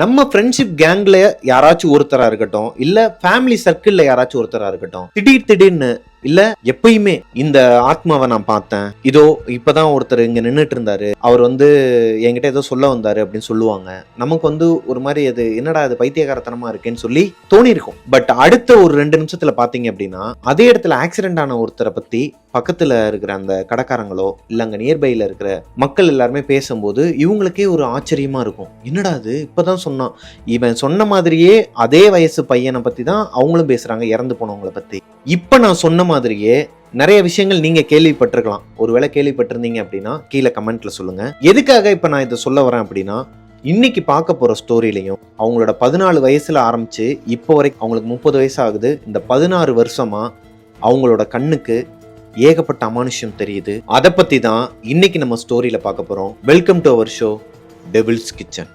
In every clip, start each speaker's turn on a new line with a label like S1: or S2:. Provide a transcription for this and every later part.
S1: நம்ம ஃப்ரெண்ட்ஷிப் கேங்ல யாராச்சும் ஒருத்தரா இருக்கட்டும் இல்ல ஃபேமிலி சர்க்கிள்ல யாராச்சும் ஒருத்தரா இருக்கட்டும் திடீர் திடீர்னு இல்ல எப்பயுமே இந்த ஆத்மாவை நான் பார்த்தேன். இதோ இப்பதான் ஒருத்தர் இங்க நின்றுட்டு இருந்தாரு. அவர் வந்து என்கிட்ட ஏதோ சொல்ல வந்தாரு அப்படின்னு சொல்லுவாங்க. நமக்கு வந்து ஒரு மாதிரி அது என்னடா அது பைத்தியகாரத்தனமா இருக்கேன்னு சொல்லி தோணிருக்கும் பட் அடுத்த ஒரு ரெண்டு நிமிஷத்துல பாத்தீங்க அப்படின்னா அதே இடத்துல ஆக்சிடென்ட் ஆன ஒருத்தரை பத்தி பக்கத்தில் இருக்கிற அந்த கடைக்காரங்களோ இல்லை அங்கே நியர்பையில் இருக்கிற மக்கள் எல்லாருமே பேசும்போது இவங்களுக்கே ஒரு ஆச்சரியமாக இருக்கும். என்னடா அது இப்பதான் சொன்னான். இவன் சொன்ன மாதிரியே அதே வயசு பையனை பற்றி தான் அவங்களும் பேசுகிறாங்க இறந்து போனவங்கள பற்றி இப்போ நான் சொன்ன மாதிரியே நிறைய விஷயங்கள் நீங்கள் கேள்விப்பட்டிருக்கலாம். ஒருவேளை கேள்விப்பட்டிருந்தீங்க அப்படின்னா கீழே கமெண்ட்ல சொல்லுங்கள் எதுக்காக இப்போ நான் இதை சொல்ல வரேன் அப்படின்னா இன்னைக்கு பார்க்க போகிற ஸ்டோரியிலையும் அவங்களோட பதினாலு வயசில் ஆரம்பித்து இப்போ வரைக்கும் அவங்களுக்கு முப்பது வயசு ஆகுது. இந்த பதினாறு வருஷமாக அவங்களோட கண்ணுக்கு ஏகப்பட்ட அமானுஷ்யம் தெரியுது. அதை பத்தி தான் இன்னைக்கு நம்ம ஸ்டோரியில பார்க்க போறோம். Welcome to our show Devil's Kitchen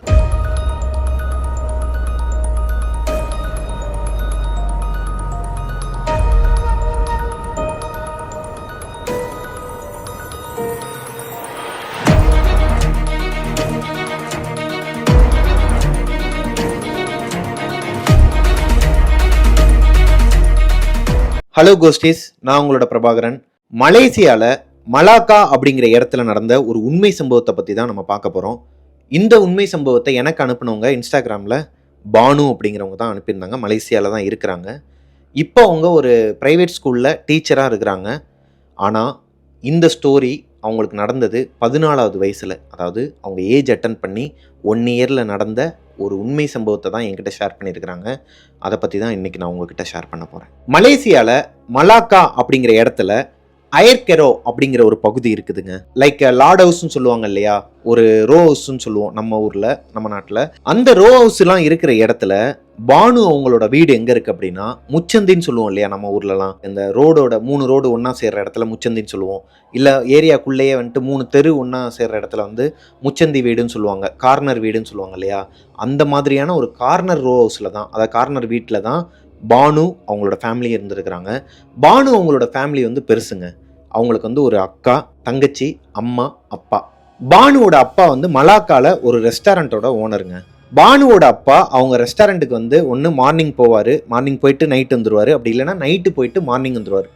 S1: hello ghosties நான் உங்களோட பிரபாகரன். மலேசியாவில் மலாக்கா அப்படிங்கிற இடத்துல நடந்த ஒரு உண்மை சம்பவத்தை பற்றி தான் நம்ம பார்க்க போகிறோம் இந்த உண்மை சம்பவத்தை எனக்கு அனுப்பினவங்க இன்ஸ்டாகிராமில் பானு அப்படிங்கிறவங்க தான் அனுப்பியிருந்தாங்க. மலேசியாவில் தான் இருக்கிறாங்க. இப்போ அவங்க ஒரு ப்ரைவேட் ஸ்கூலில் டீச்சராக இருக்கிறாங்க. ஆனால் இந்த ஸ்டோரி அவங்களுக்கு நடந்தது பதினாலாவது வயசில். அதாவது அவங்க ஏஜ் அட்டன் பண்ணி ஒன் இயரில் நடந்த ஒரு உண்மை சம்பவத்தை தான் என்கிட்ட ஷேர் பண்ணியிருக்கிறாங்க. அதை பற்றி தான் இன்றைக்கி நான் உங்ககிட்ட ஷேர் பண்ண போகிறேன் மலேசியாவில் மலாக்கா அப்படிங்கிற இடத்துல அயர்கெரோ அப்படிங்கிற ஒரு பகுதி இருக்குதுங்க. லைக் லார்ட் ஹவுஸ்னு சொல்லுவாங்க இல்லையா? ஒரு ரோ ஹவுஸ்னு சொல்லுவோம் நம்ம ஊரில் நம்ம நாட்டில். அந்த ரோ ஹவுஸ்லாம் இருக்கிற இடத்துல பானு அவங்களோட வீடு எங்கே இருக்குது அப்படின்னா முச்சந்தின்னு சொல்லுவோம் இல்லையா நம்ம ஊர்லலாம். இந்த ரோடோட மூணு ரோடு ஒன்றா சேர்கிற இடத்துல முச்சந்தின்னு சொல்லுவோம். இல்லை ஏரியாக்குள்ளேயே வந்துட்டு மூணு தெரு ஒன்றா சேர்கிற இடத்துல வந்து முச்சந்தி வீடுன்னு சொல்லுவாங்க. கார்னர் வீடுன்னு சொல்லுவாங்க இல்லையா? அந்த மாதிரியான ஒரு கார்னர் ரோ ஹவுஸில் தான் அதாவது கார்னர் வீட்டில் தான் பானு அவங்களோட ஃபேமிலி இருந்திருக்கிறாங்க. பானு அவங்களோட ஃபேமிலி வந்து பெருசுங்க. அவங்களுக்கு வந்து ஒரு அக்கா தங்கச்சி அம்மா அப்பா. பானுவோட அப்பா வந்து மலாக்கால ஒரு ரெஸ்டாரண்ட்டோட ஓனருங்க பானுவோட அப்பா அவங்க ரெஸ்டாரண்ட்டுக்கு வந்து ஒன்று மார்னிங் போவார். மார்னிங் போயிட்டு நைட் வந்துடுவார் அப்படி இல்லைன்னா நைட்டு போயிட்டு மார்னிங் வந்துருவார்.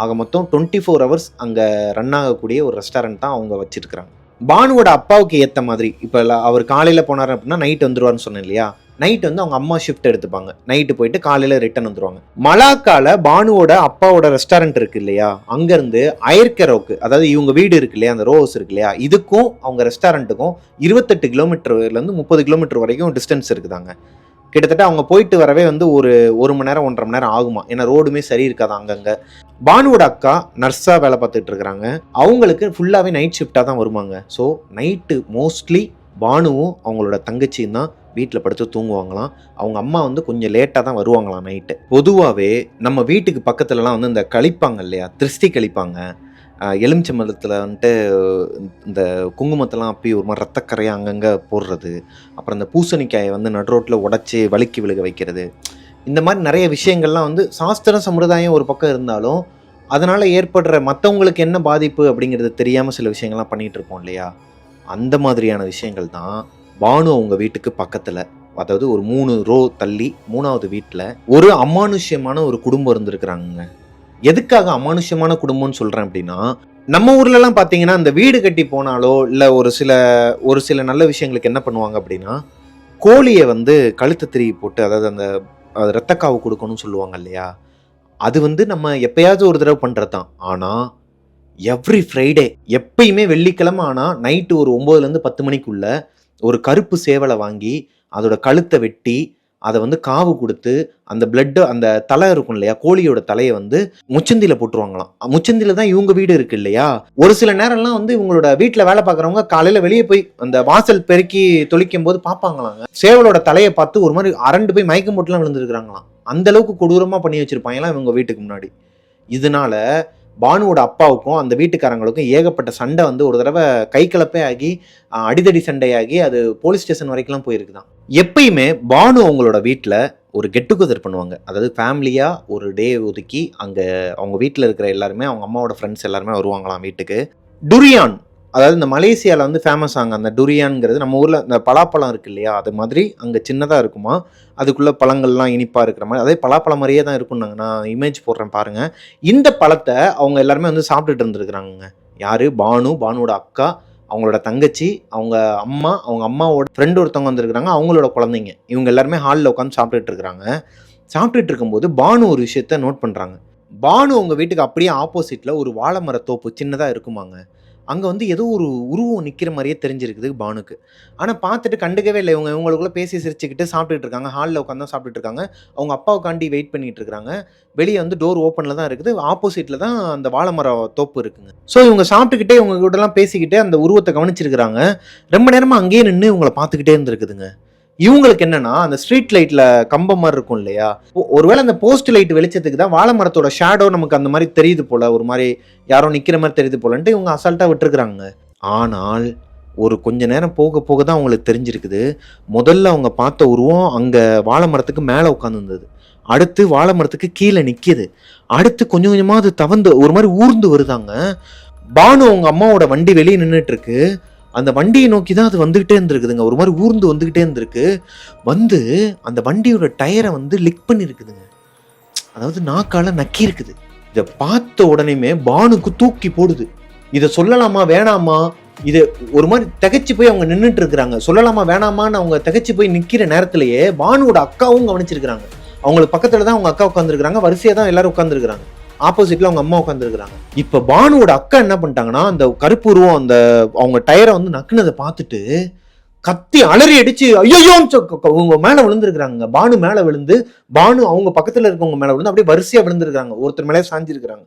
S1: ஆக மொத்தம் டுவெண்ட்டி ஃபோர் ஹவர்ஸ் அங்கே ரன் ஆகக்கூடிய ஒரு ரெஸ்டாரண்ட் தான் அவங்க வச்சுருக்கிறாங்க. பானுவோட அப்பாவுக்கு ஏற்ற மாதிரி இப்போ அவர் காலையில் போனார் அப்படின்னா நைட் வந்துடுவார்னு சொன்னேன் இல்லையா? நைட் வந்து அவங்க அம்மா ஷிஃப்ட் எடுத்துப்பாங்க. நைட்டு போயிட்டு காலையில் ரிட்டர்ன் வந்துருவாங்க. மலாக்கால பானுவோட அப்பாவோட ரெஸ்டாரண்ட் இருக்கு இல்லையா? அங்கேருந்து அயர்கரோக்கு அதாவது இவங்க வீடு இருக்கு இல்லையா? அந்த ரோஸ் இருக்கு இல்லையா? இதுக்கும் அவங்க ரெஸ்டாரண்ட்டுக்கும் இருபத்தெட்டு கிலோமீட்டர்லேருந்து முப்பது கிலோமீட்டர் வரைக்கும் டிஸ்டன்ஸ் இருக்குதாங்க. கிட்டத்தட்ட அவங்க போயிட்டு வரவே வந்து ஒரு ஒரு மணி நேரம் ஒன்றரை மணி நேரம் ஆகுமா? ஏன்னா ரோடுமே சரி இருக்காது அங்கங்கே? பானுவோட அக்கா நர்ஸாக வேலை பார்த்துட்டு இருக்கிறாங்க. அவங்களுக்கு ஃபுல்லாகவே நைட் ஷிஃப்டாக தான் வருவாங்க ஸோ நைட்டு மோஸ்ட்லி பானுவும் அவங்களோட தங்கச்சியும் தான் வீட்டில் படுத்து தூங்குவாங்களாம். அவங்க அம்மா வந்து கொஞ்சம் லேட்டாக தான் வருவாங்களாம் நைட்டு. பொதுவாகவே நம்ம வீட்டுக்கு பக்கத்துலலாம் வந்து இந்த கழிப்பாங்க இல்லையா? திருஷ்டி கழிப்பாங்க எலுமிச்சம்பழத்தில் வந்துட்டு இந்த குங்குமத்தெல்லாம் அப்பி ஒரு மாதிரி ரத்தக்கரையை அங்கங்கே போடுறது. அப்புறம் இந்த பூசணிக்காயை வந்து நடுரோட்டில் உடச்சி வழுக்கி விழுக வைக்கிறது. இந்த மாதிரி நிறைய விஷயங்கள்லாம் வந்து சாஸ்திர சம்பிரதாயம் ஒரு பக்கம் இருந்தாலும் அதனால் ஏற்படுற மற்றவங்களுக்கு என்ன பாதிப்பு அப்படிங்கிறது தெரியாமல் சில விஷயங்கள்லாம் பண்ணிகிட்டு இருப்போம் இல்லையா? அந்த மாதிரியான விஷயங்கள் தான். பானு அவங்க வீட்டுக்கு பக்கத்தில் அதாவது ஒரு மூணு ரோ தள்ளி மூணாவது வீட்டில் ஒரு அமானுஷ்யமான ஒரு குடும்பம் இருந்திருக்கிறாங்க எதுக்காக அமானுஷ்யமான குடும்பம்னு சொல்கிறேன் அப்படின்னா நம்ம ஊர்லலாம் பார்த்தீங்கன்னா இந்த வீடு கட்டி போனாலோ இல்லை ஒரு சில ஒரு சில நல்ல விஷயங்களுக்கு என்ன பண்ணுவாங்க அப்படின்னா கோழியை வந்து கழுத்து திருவி போட்டு அதாவது அந்த ரத்தக்காவை ரத்தக்காவு கொடுக்கணும்னு சொல்லுவாங்க இல்லையா? அது வந்து நம்ம எப்பயாவது ஒரு தடவை பண்ணுறது தான் ஆனால் எவ்ரி ஃப்ரைடே எப்பயுமே வெள்ளிக்கிழமை ஆனால் நைட்டு ஒரு ஒம்போதுலேருந்து பத்து மணிக்குள்ளே ஒரு கருப்பு சேவலை வாங்கி அதோட கழுத்தை வெட்டி அதை வந்து காவு கொடுத்து அந்த பிளட்டு அந்த தலை இருக்கும் இல்லையா கோழியோட தலையை வந்து முச்சந்தியில் போட்டுருவாங்களாம். முச்சந்தியில் தான் இவங்க வீடு இருக்கு இல்லையா? ஒரு சில நேரம்லாம் வந்து இவங்களோட வீட்டில் வேலை பார்க்குறவங்க காலையில் வெளியே போய் அந்த வாசல் பெருக்கி தொளிக்கும் போது பார்ப்பாங்களாங்க. சேவலோட தலையை பார்த்து ஒரு மாதிரி அரண்டு போய் மயக்கம் போட்டுலாம் விழுந்துருக்குறாங்களாம். அந்த அளவுக்கு கொடூரமாக பண்ணி வச்சிருப்பாங்களாம் இவங்க வீட்டுக்கு முன்னாடி. இதனால பானுவோட அப்பாவுக்கும் அந்த வீட்டுக்காரங்களுக்கும் ஏகப்பட்ட சண்டை வந்து ஒரு தடவை கை கலப்பே ஆகி அடிதடி சண்டையாகி அது போலீஸ் ஸ்டேஷன் வரைக்கும்லாம் போயிருக்குதான். எப்பயுமே பானு அவங்களோட வீட்டில் ஒரு கெட் டுகெதர் பண்ணுவாங்க. அதாவது ஃபேமிலியாக ஒரு டே ஒதுக்கி அங்கே அவங்க வீட்டில் இருக்கிற எல்லாருமே அவங்க அம்மாவோட ஃப்ரெண்ட்ஸ் எல்லாருமே வருவாங்களாம் வீட்டுக்கு. டுரியான் அதாவது இந்த மலேசியாவில் வந்து ஃபேமஸ் ஆங்க அந்த டுரியான்ங்கிறது நம்ம ஊரில் இந்த பலாப்பழம் இருக்கு இல்லையா? அது மாதிரி அங்கே சின்னதாக இருக்குமா? அதுக்குள்ளே பழங்கள்லாம் இனிப்பாக இருக்கிற மாதிரி. அதே பலாப்பழம் மாதிரியே தான் இருக்கும்னாங்க நான் இமேஜ் போடுறேன் பாருங்கள் இந்த பழத்தை அவங்க எல்லாருமே வந்து சாப்பிட்டுட்டு இருந்துருக்குறாங்க யார்? பானு. பானுவோட அக்கா அவங்களோட தங்கச்சி அவங்க அம்மா அவங்க அம்மாவோட ஃப்ரெண்டு ஒருத்தவங்க வந்திருக்கிறாங்க. அவங்களோட குழந்தைங்க. இவங்க எல்லாருமே ஹாலில் உட்காந்து சாப்பிட்டுட்டு இருக்கிறாங்க சாப்பிட்டுட்டு இருக்கும்போது பானு ஒரு விஷயத்த நோட் பண்ணுறாங்க பானு உங்கள் வீட்டுக்கு அப்படியே ஆப்போசிட்டில் ஒரு வாழை மரத்தோப்பு சின்னதாக இருக்குமாங்க. அங்கே வந்து ஏதோ ஒரு உருவம் நிற்கிற மாதிரியே தெரிஞ்சிருக்குது பானுக்கு. ஆனால் பார்த்துட்டு கண்டுக்கவே இல்லை. இவங்க இவங்களுக்குள்ளே பேசி சிரிச்சுக்கிட்டு சாப்பிட்டுட்டு இருக்காங்க. ஹாலில் உட்காந்து சாப்பிட்டுட்டு இருக்காங்க. அவங்க அப்பாவுக்காண்டி வெயிட் பண்ணிகிட்டு இருக்காங்க. வெளியே வந்து டோர் ஓப்பனில் தான் இருக்குது. ஆப்போசிட்டில் தான் அந்த வாழை மரம் தோப்பு இருக்குங்க. ஸோ இவங்க சாப்பிட்டுக்கிட்டே இவங்க கூடலாம் பேசிக்கிட்டே அந்த உருவத்தை கவனிச்சிருக்கிறாங்க. ரொம்ப நேரமாக அங்கேயே நின்று இவங்களை பார்த்துக்கிட்டே இருந்திருக்குதுங்க. இவங்களுக்கு என்னன்னா அந்த ஸ்ட்ரீட் லைட்ல கம்பம் மாதிரி இருக்கும் இல்லையா? ஒருவேளை அந்த போஸ்ட் லைட் வெளிச்சத்துக்கு தான் வாழை மரத்தோட ஷேடோ நமக்கு அந்த மாதிரி தெரியுது போல ஒரு மாதிரி யாரோ நிக்கிற மாதிரி தெரியுது போலன்ட்டு இவங்க அசால்ட்டா விட்டுருக்குறாங்க. ஆனால் ஒரு கொஞ்ச நேரம் போக போக தான் அவங்களுக்கு தெரிஞ்சிருக்குது. முதல்ல அவங்க பார்த்த உருவம் அங்க வாழை மரத்துக்கு மேலே உட்காந்துருந்தது அடுத்து வாழை மரத்துக்கு கீழே நிக்குது. அடுத்து கொஞ்சம் கொஞ்சமா அது தவந்து ஒரு மாதிரி ஊர்ந்து வருதாங்க. பானு அவங்க அம்மாவோட வண்டி வெளியே நின்றுட்டு இருக்கு. அந்த வண்டியை நோக்கி தான் அது வந்துக்கிட்டே இருந்திருக்குதுங்க. ஒரு மாதிரி ஊர்ந்து வந்துக்கிட்டே இருந்திருக்கு. வந்து அந்த வண்டியோட டயரை வந்து லிக் பண்ணியிருக்குதுங்க அதாவது நாக்கால நக்கி இருக்குது இதை பார்த்த உடனேமே பானுக்கு தூக்கி போடுது. இதை சொல்லலாமா வேணாமா? இது ஒரு மாதிரி திகைச்சு போய் அவங்க நின்றுட்டு இருக்கிறாங்க. சொல்லலாமா வேணாமான்னு அவங்க திகைச்சு போய் நிற்கிற நேரத்திலேயே பானுவோட அக்காவும் கவனிச்சிருக்கிறாங்க. அவங்களுக்கு பக்கத்தில் தான் அவங்க அக்கா உட்காந்துருக்காங்க வரிசையாக தான் எல்லாரும் உட்காந்துருக்குறாங்க ஆப்போசிட்ல அவங்க அம்மா உட்காந்துருக்குறாங்க இப்ப பானுவோட அக்கா என்ன பண்ணிட்டாங்கன்னா அந்த கருப்பு உருவம் அந்த அவங்க டயரை வந்து நக்குனதை பார்த்துட்டு கத்தி அலறி அடிச்சு ஐயோ அவங்க மேல விழுந்திருக்கிறாங்க பானு மேல விழுந்து பானு அவங்க பக்கத்துல இருக்கவங்க மேல விழுந்து அப்படியே வரிசையா விழுந்துருக்காங்க ஒருத்தர் மேலே சாஞ்சிருக்கிறாங்க.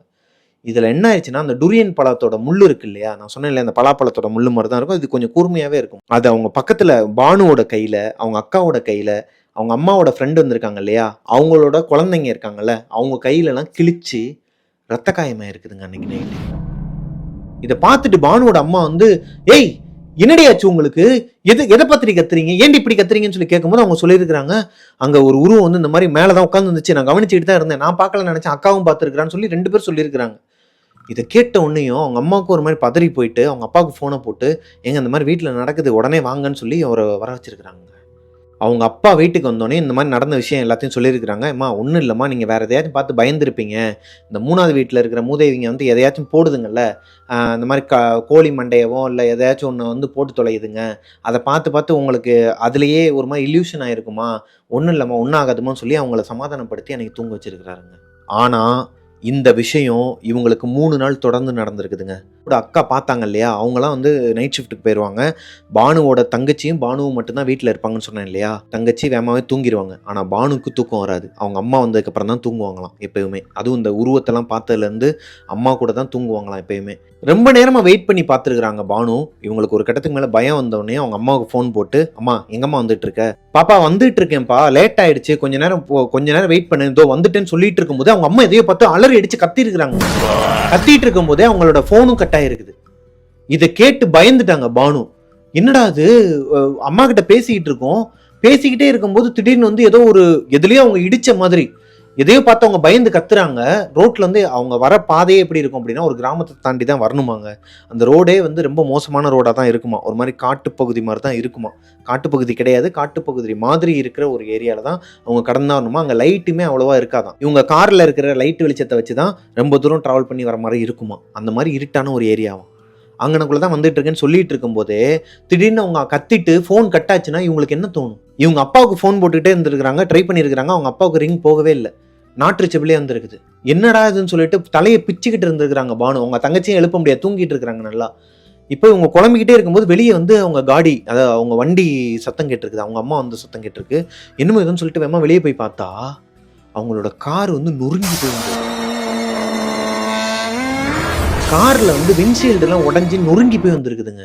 S1: இதுல என்ன ஆயிடுச்சுன்னா அந்த டுரியன் பழத்தோட முள்ளு இருக்கு இல்லையா? நான் சொன்னேன் இல்லையா அந்த பலாப்பழத்தோட முள்ளு மாதிரி தான் இருக்கும். இது கொஞ்சம் கூர்மையாவே இருக்கும். அது அவங்க பக்கத்துல பானுவோட கையில அவங்க அக்காவோட கையில அவங்க அம்மாவோட ஃப்ரெண்டு வந்திருக்காங்க இல்லையா? அவங்களோட குழந்தைங்க இருக்காங்கல்ல அவங்க கையிலலாம் கிழிச்சு ரத்த காயமாக இருக்குதுங்க அன்னைக்கு நைட்டு இதை பார்த்துட்டு பானுவோட அம்மா வந்து ஏய் என்னடியாச்சு உங்களுக்கு? எது எதை பத்திரி கத்துறீங்க? ஏன்டி இப்படி கத்துறீங்கன்னு சொல்லி கேட்கும்போது அவங்க சொல்லியிருக்கிறாங்க அங்க ஒரு உருவம் வந்து இந்த மாதிரி மேலே தான் உட்காந்து வந்துச்சு நான் கவனிச்சுட்டு தான் இருந்தேன். நான் பார்க்கல நினைச்சேன். அக்காவும் பார்த்துருக்கான்னு சொல்லி ரெண்டு பேர் சொல்லியிருக்கிறாங்க. இதை கேட்ட உடனேயும் அவங்க அம்மாவுக்கு ஒரு மாதிரி பதறி போயிட்டு அவங்க அப்பாவுக்கு ஃபோனை போட்டு எங்க இந்த மாதிரி வீட்டில் நடக்குது. உடனே வாங்கன்னு சொல்லி அவரை வர வச்சிருக்கிறாங்க அவங்க அப்பா வீட்டுக்கு வந்தோடனே இந்த மாதிரி நடந்த விஷயம் எல்லாத்தையும் சொல்லியிருக்கிறாங்க. அம்மா ஒன்றும் இல்லைம்மா. நீங்கள் வேறு எதையாச்சும் பார்த்து பயந்துருப்பீங்க. இந்த மூணாவது வீட்டில் இருக்கிற மூதேவிங்க வந்து எதையாச்சும் போடுதுங்கல்ல இந்த மாதிரி க கோழி மண்டையவோ இல்லை எதையாச்சும் ஒன்று வந்து போட்டு தொலையுதுங்க. அதை பார்த்து பார்த்து உங்களுக்கு அதுலேயே ஒரு மாதிரி இல்யூஷன் ஆகிருக்குமா ஒன்றும் இல்லைம்மா. ஒன்றும் ஆகாதுமான்னு சொல்லி அவங்கள சமாதானப்படுத்தி எனக்கு தூங்க வச்சிருக்கிறாருங்க. ஆனால் இந்த விஷயம் இவங்களுக்கு மூணு நாள் தொடர்ந்து நடந்திருக்குதுங்க. கூட அக்கா பார்த்தாங்க இல்லையா? அவங்களாம் வந்து நைட் ஷிஃப்ட்டுக்கு போயிடுவாங்க பானுவோட தங்கச்சியும் பானுவும் மட்டும்தான் வீட்டில் இருப்பாங்கன்னு சொன்னேன் இல்லையா? தங்கச்சி வேகமாகவே தூங்கிடுவாங்க ஆனால் பானுக்கு தூக்கம் வராது. அவங்க அம்மா வந்ததுக்கப்புறம் தான் தூங்குவாங்களாம் எப்பயுமே. அதுவும் இந்த உருவத்தெல்லாம் பார்த்ததுலேருந்து அம்மா கூட தான் தூங்குவாங்களாம் எப்பயுமே. ரொம்ப நேரமாக வெயிட் பண்ணி பார்த்துருக்குறாங்க பானு. இவங்களுக்கு ஒரு கட்டத்துக்கு மேலே பயம் வந்தோடனே அவங்க அம்மாவுக்கு ஃபோன் போட்டு அம்மா எங்கம்மா வந்துட்டு இருக்க பாப்பா வந்துட்டு இருக்கேன்ப்பா லேட் ஆயிடுச்சு. கொஞ்ச நேரம் கொஞ்ச நேரம் வெயிட் பண்ணு. இதோ வந்துட்டேன்னு சொல்லிட்டு இருக்கும்போது அவங்க அம்மா எதையோ பார்த்து அலறி அடிச்சு கத்தி இருக்கிறாங்க கத்திட்டு இருக்கும்போதே அவங்களோட ஃபோனும் கட் ஆயிருக்குது. இதை கேட்டு பயந்துட்டாங்க பானு. என்னடா அது அம்மா கிட்ட பேசிக்கிட்டு இருக்கோம். பேசிக்கிட்டே இருக்கும்போது திடீர்னு வந்து ஏதோ ஒரு எதுலயோ அவங்க இடிச்ச மாதிரி எதையோ பார்த்து அவங்க பயந்து கத்துறாங்க. ரோட்ல வந்து அவங்க வர பாதையே எப்படி இருக்கும் அப்படின்னா ஒரு கிராமத்தை தாண்டி தான் வரணுமாங்க. அந்த ரோடே வந்து ரொம்ப மோசமான ரோடாக தான் இருக்குமா? ஒரு மாதிரி காட்டுப்பகுதி மாதிரி தான் இருக்குமா? காட்டுப்பகுதி கிடையாது. காட்டுப்பகுதி மாதிரி இருக்கிற ஒரு ஏரியாவில் தான் அவங்க கடந்து வரணுமா? அங்கே லைட்டுமே அவ்வளோவா இருக்காதான். இவங்க காரில் இருக்கிற லைட் வெளிச்சத்தை வச்சு தான் ரொம்ப தூரம் ட்ராவல் பண்ணி வர மாதிரி இருக்குமா? அந்த மாதிரி இருட்டான ஒரு ஏரியாவும் அங்கனக்குள்ள தான் வந்துட்டு இருக்கேன்னு சொல்லிட்டு இருக்கும்போதே திடீர்னு அவங்க கத்திட்டு ஃபோன் கட் ஆச்சுன்னா இவங்களுக்கு என்ன தோணும்? இவங்க அப்பாவுக்கு ஃபோன் போட்டுக்கிட்டே இருந்திருக்கிறாங்க ட்ரை பண்ணியிருக்கிறாங்க அவங்க அப்பாவுக்கு ரிங் போகவே இல்லை. நாற்று செவிலே வந்துருக்குது. என்னடா இதுன்னு சொல்லிட்டு தலையை பிச்சுக்கிட்டு இருந்திருக்காங்க பானு. அவங்க தங்கச்சியும் எழுப்ப முடியாது. தூங்கிட்டு இருக்கிறாங்க நல்லா. இப்போ இவங்க குழம்பிக்கிட்டே இருக்கும்போது வெளியே வந்து அவங்க காடி அதாவது அவங்க வண்டி சத்தம் கேட்டிருக்குது. அவங்க அம்மா வந்து சத்தம் கேட்டிருக்கு. என்னமோ இதுன்னு சொல்லிட்டு வேமா வெளியே போய் பார்த்தா அவங்களோட கார் வந்து நொறுங்கி போயிருந்தது காரில் வந்து விண்ட்ஷீல்டுலாம் உடஞ்சி நொறுங்கி போய் வந்திருக்குதுங்க.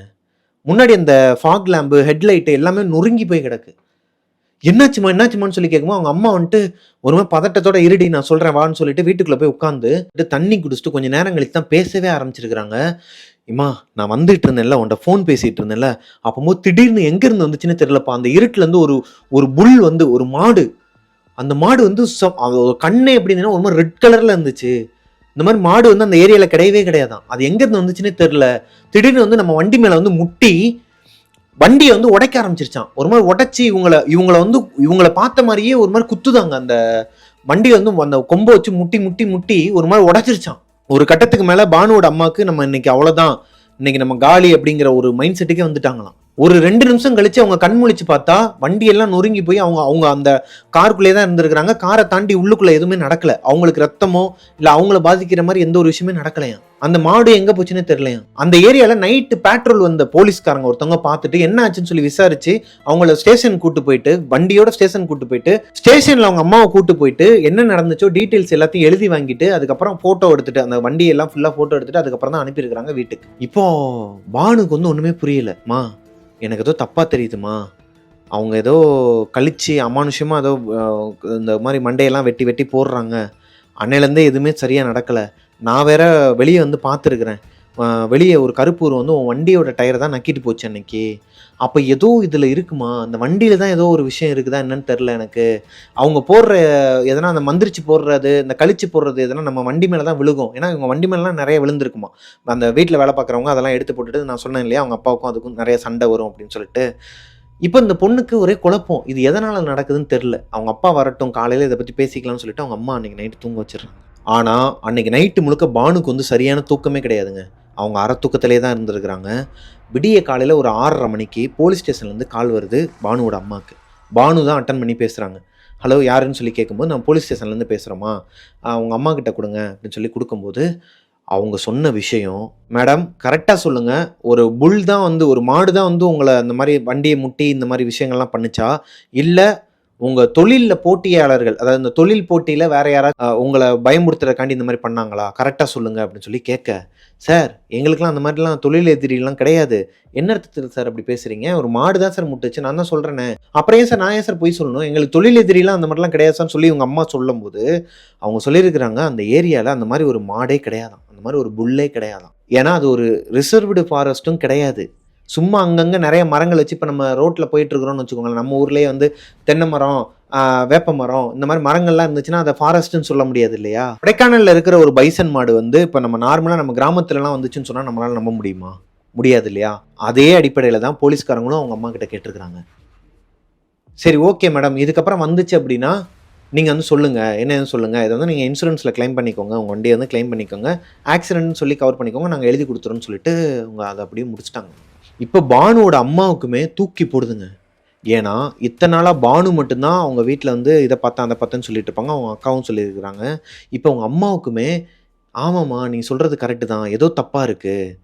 S1: முன்னாடி அந்த ஃபாக் லேம்பு ஹெட்லைட்டு எல்லாமே நொறுங்கி போய் கிடக்கு. என்னாச்சுமா என்னாச்சுமான்னு சொல்லி கேட்கும்போது அவங்க அம்மா வந்துட்டு ஒரு மாதிரி பதட்டத்தோட இருடி நான் சொல்கிறேன் வான்னு சொல்லிட்டு வீட்டுக்குள்ளே போய் உட்காந்து தண்ணி குடிச்சிட்டு கொஞ்சம் நேரம் கழித்து தான் பேசவே ஆரம்பிச்சிருக்கிறாங்க. இம்மா நான் வந்துட்டு இருந்தேன்ல உன்ட்ட ஃபோன் பேசிகிட்டு இருந்தேன்ல அப்போது திடீர்னு எங்கேருந்து வந்துச்சுன்னு தெரியலப்பா. அந்த இருட்டிலேருந்து ஒரு ஒரு புல் வந்து ஒரு மாடு அந்த மாடு வந்து ச அதோட கண்ணே எப்படின்னா ஒரு மாதிரி ரெட் கலரில் இருந்துச்சு. இந்த மாதிரி மாடு வந்து அந்த ஏரியாவில் கிடையவே கிடையாதான். அது எங்கேருந்து வந்துச்சுன்னே தெரில திடீர்னு வந்து நம்ம வண்டி மேலே வந்து முட்டி வண்டியை வந்து உடைக்க ஆரம்பிச்சிருச்சான் ஒரு மாதிரி உடைச்சி இவங்கள இவங்களை வந்து இவங்கள பார்த்த மாதிரியே ஒரு மாதிரி குத்துதாங்க. அந்த வண்டி வந்து அந்த கொம்பை வச்சு முட்டி முட்டி முட்டி ஒரு மாதிரி உடைச்சிருச்சான் ஒரு கட்டத்துக்கு மேலே பானுவோட அம்மாவுக்கு நம்ம இன்னைக்கு அவ்வளோதான் இன்னைக்கு நம்ம காலி அப்படிங்கிற ஒரு மைண்ட் செட்டுக்கே வந்துட்டாங்களாம். ஒரு ரெண்டு நிமிஷம் கழிச்சு அவங்க கண் முழிச்சு பார்த்தா வண்டியெல்லாம் நொறுங்கி போய் அவங்க அவங்க அந்த காருக்குள்ளே தான் இருந்திருக்கிறாங்க. காரை தாண்டி உள்ளுக்குள்ளே எதுவுமே நடக்கல. அவங்களுக்கு ரத்தமோ இல்லை அவங்கள பாதிக்கிற மாதிரி எந்த ஒரு விஷயமே நடக்கலையா அந்த மாடு எங்க போச்சுன்னே தெரியலையா அந்த ஏரியால நைட்டு பேட்ரோல் வந்த போலீஸ்காரங்க ஒருத்தவங்க பார்த்துட்டு என்ன ஆச்சுன்னு சொல்லி விசாரிச்சு அவங்கள ஸ்டேஷன் கூட்டு போயிட்டு வண்டியோட ஸ்டேஷன் கூட்டு போயிட்டு ஸ்டேஷன்ல அவங்க அம்மாவை கூட்டு போயிட்டு என்ன நடந்துச்சோ டீட்டெயில்ஸ் எல்லாத்தையும் எழுதி வாங்கிட்டு அதுக்கப்புறம் போட்டோ எடுத்துட்டு அந்த வண்டியெல்லாம் ஃபுல்லாக ஃபுல்லா போட்டோ எடுத்துட்டு அதுக்கப்புறம் தான் அனுப்பியிருக்கிறாங்க வீட்டுக்கு. இப்போ பானுக்கு வந்து ஒண்ணுமே புரியலமா எனக்கு ஏதோ தப்பாக தெரியுதுமா? அவங்க ஏதோ கழிச்சு அமானுஷமாக ஏதோ இந்த மாதிரி மண்டையெல்லாம் வெட்டி வெட்டி போடுறாங்க. அன்னையிலேருந்தே எதுவுமே சரியாக நடக்கல. நான் வேற வெளியே வந்து பார்த்துருக்குறேன். வெளியே ஒரு கருப்பூர் வந்து உன் வண்டியோட டயரை தான் நக்கிட்டு போச்சு அன்னைக்கு. அப்போ ஏதோ இதில் இருக்குமா? அந்த வண்டியில் தான் ஏதோ ஒரு விஷயம் இருக்குதா என்னன்னு தெரில எனக்கு. அவங்க போடுற எதனா அந்த மந்திரிச்சு போடுறது இந்த கழிச்சு போடுறது எதனா நம்ம வண்டி மேலே தான் விழுகும். ஏன்னா இவங்க வண்டி மேலாம் நிறைய விழுந்திருக்குமா? அந்த வீட்டில் வேலை பார்க்குறவங்க அதெல்லாம் எடுத்து போட்டுட்டு நான் சொன்னேன் இல்லையா அவங்க அப்பாவுக்கும் அதுக்கும் நிறைய சண்டை வரும் அப்படின்னு சொல்லிட்டு. இப்போ இந்த பொண்ணுக்கு ஒரே குழப்பம். இது எதனால் நடக்குதுன்னு தெரில அவங்க அப்பா வரட்டும் காலையில் இதை பற்றி பேசிக்கலாம்னு சொல்லிட்டு அவங்க அம்மா அன்னைக்கு நைட்டு தூங்க வச்சிடுறாங்க. ஆனால் அன்னைக்கு நைட்டு முழுக்க பானுக்கு வந்து சரியான தூக்கமே கிடையாதுங்க. அவங்க அற தூக்கத்திலே தான் இருந்திருக்கிறாங்க. விடிய காலையில் ஒரு ஆறரை மணிக்கு போலீஸ் ஸ்டேஷன்லேருந்து கால் வருது பானுவோட அம்மாவுக்கு பானு தான் அட்டன் பண்ணி பேசுகிறாங்க ஹலோ யாருன்னு சொல்லி கேட்கும்போது நான் போலீஸ் ஸ்டேஷன்லேருந்து பேசுகிறோமா அவங்க அம்மா கிட்ட கொடுங்க அப்படின்னு சொல்லி கொடுக்கும்போது அவங்க சொன்ன விஷயம் மேடம் கரெக்டாக சொல்லுங்கள் ஒரு புல் தான் வந்து ஒரு மாடு தான் வந்து உங்களை அந்த மாதிரி வண்டியை முட்டி இந்த மாதிரி விஷயங்கள்லாம் பண்ணிச்சா? இல்லை உங்கள் தொழிலில் போட்டியாளர்கள் அதாவது இந்த தொழில் போட்டியில் வேற யாராவது உங்களை பயமுறுத்துறதுக்காண்டி இந்த மாதிரி பண்ணாங்களா? கரெக்டாக சொல்லுங்கள் அப்படின்னு சொல்லி கேட்க சார் எங்களுக்குலாம் அந்த மாதிரிலாம் தொழில் எதிரிலாம் கிடையாது. என்ன அர்த்தத்தில் சார் அப்படி பேசுறீங்க? ஒரு மாடு தான் சார் முட்டுச்சு. நான் தான் சொல்கிறேனே அப்புறம் ஏன் சார் நான் ஏன் சார் போய் சொல்லணும்? எங்களுக்கு தொழில் எதிரிலாம் அந்த மாதிரிலாம் கிடையாது சார்னு சொல்லி உங்கள் அம்மா சொல்லும்போது அவங்க சொல்லியிருக்கிறாங்க அந்த ஏரியாவில் அந்த மாதிரி ஒரு மாடே கிடையாதான் அந்த மாதிரி ஒரு புல்லே கிடையாதான் ஏன்னா அது ஒரு ரிசர்வ்டு ஃபாரஸ்ட்டும் கிடையாது. சும்மா அங்கங்கே நிறைய மரங்கள் வச்சு இப்போ நம்ம ரோட்டில் போயிட்டுருக்குறோம்னு வச்சுக்கோங்களேன். நம்ம ஊர்லேயே வந்து தென்னை மரம் வேப்ப மரம் இந்த மாதிரி மரங்கள்லாம் இருந்துச்சுன்னா அதை ஃபாரஸ்ட்னு சொல்ல முடியாது இல்லையா? கொடைக்கானலில் இருக்கிற ஒரு பைசன் மாடு வந்து இப்போ நம்ம நார்மலாக நம்ம கிராமத்துலலாம் வந்துச்சுன்னு சொன்னால் நம்மளால் நம்ப முடியுமா? முடியாது இல்லையா? அதே அடிப்படையில் தான் போலீஸ்காரங்களும் அவங்க அம்மா கிட்ட கேட்டிருக்கிறாங்க. சரி ஓகே மேடம். இதுக்கப்புறம் வந்துச்சு அப்படின்னா நீங்கள் வந்து சொல்லுங்கள் என்னன்னு சொல்லுங்கள் இதை வந்து நீங்கள் இன்சூரன்ஸில் க்ளைம் பண்ணிக்கோங்க. உங்கள் வண்டியை வந்து க்ளைம் பண்ணிக்கோங்க. ஆக்சிடென்ட்னு சொல்லி கவர் பண்ணிக்கோங்க. நாங்கள் எழுதி கொடுத்துறோன்னு சொல்லிட்டு அவங்க அதை அப்படியே முடிச்சிட்டாங்க. இப்போ பானுவோட அம்மாவுக்குமே தூக்கி போடுதுங்க. ஏன்னா இத்தனை நாளாக பானு மட்டும்தான் அவங்க வீட்டில் வந்து இதை பார்த்தா அதை பார்த்தேன்னு சொல்லிட்டு இருப்பாங்க. அவங்க அக்காவும் சொல்லியிருக்கிறாங்க. இப்போ அவங்க அம்மாவுக்குமே ஆமாம்மா நீ சொல்கிறது கரெக்டு தான். ஏதோ தப்பாக இருக்குது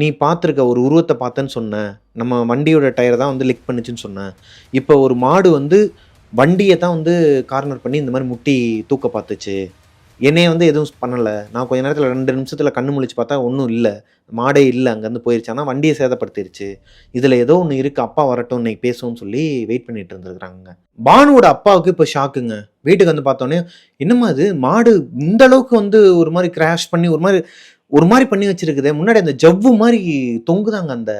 S1: நீ பார்த்துருக்க ஒரு உருவத்தை பார்த்தேன்னு சொன்ன. நம்ம வண்டியோட டயர் தான் வந்து லிக் பண்ணுச்சுன்னு சொன்னேன் இப்போ ஒரு மாடு வந்து வண்டியை தான் வந்து கார்னர் பண்ணி இந்த மாதிரி முட்டி தூக்க பார்த்துச்சு. என்னைய வந்து எதுவும் பண்ணலை. நான் கொஞ்ச நேரத்தில் ரெண்டு நிமிஷத்தில் கண்ணு முழிச்சு பார்த்தா ஒன்றும் இல்லை. மாடே இல்லை அங்கேருந்து போயிருச்சு. ஆனால் வண்டியை சேதப்படுத்திருச்சு. இதில் ஏதோ ஒன்று இருக்குது அப்பா வரட்டும் இன்னைக்கு பேசுவோம்னு சொல்லி வெயிட் பண்ணிட்டு இருந்துருக்குறாங்க. பானுவோட அப்பாவுக்கு இப்போ ஷாக்குங்க வீட்டுக்கு வந்து பார்த்தோன்னே என்னம்மா அது மாடு இந்த அளவுக்கு வந்து ஒரு மாதிரி கிராஷ் பண்ணி ஒரு மாதிரி ஒரு மாதிரி பண்ணி வச்சிருக்குதே. முன்னாடி அந்த ஜவ்வு மாதிரி தொங்குதாங்க அந்த